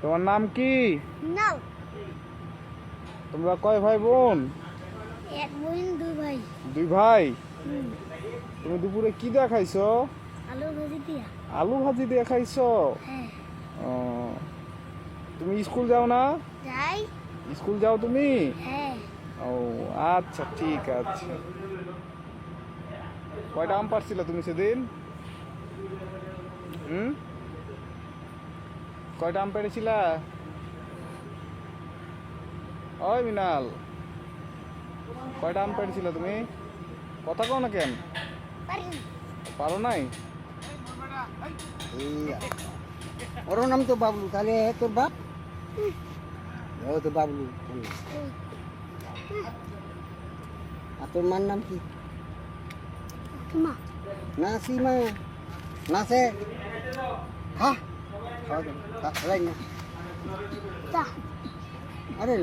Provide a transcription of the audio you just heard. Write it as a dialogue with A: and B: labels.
A: তোমার নাম কি? তোমরা কয় ভাই বোন?
B: এক বোন দুই ভাই।
A: দুই ভাই? তুমি দুপুরে কি দিয়ে খাইছো?
B: আলু ভাজি দিয়া।
A: আলু ভাজি দিয়ে খাইছো?
B: হ্যাঁ।
A: ও তুমি স্কুল যাও না?
B: যাই।
A: স্কুল যাও তুমি?
B: হ্যাঁ।
A: ও আচ্ছা ঠিক আছে। কয়টা আম পারছিল তুমি সেদিন? কয়টা আম পেরেছিলা? ওই মিনাল কয়টা আম পেরেছিল তুমি? কথা কও না কেন?
B: পারো
A: নাই?
C: ওর নাম তো বাবলু তাহলে তোর বাপ? ও তো বাবলু আর তোর মার নাম কি?
B: মা।
C: নাসিমা। নাসে? হ্যাঁ? খাওয়া যাবে খা খালাই না
B: তা
C: আরে અરે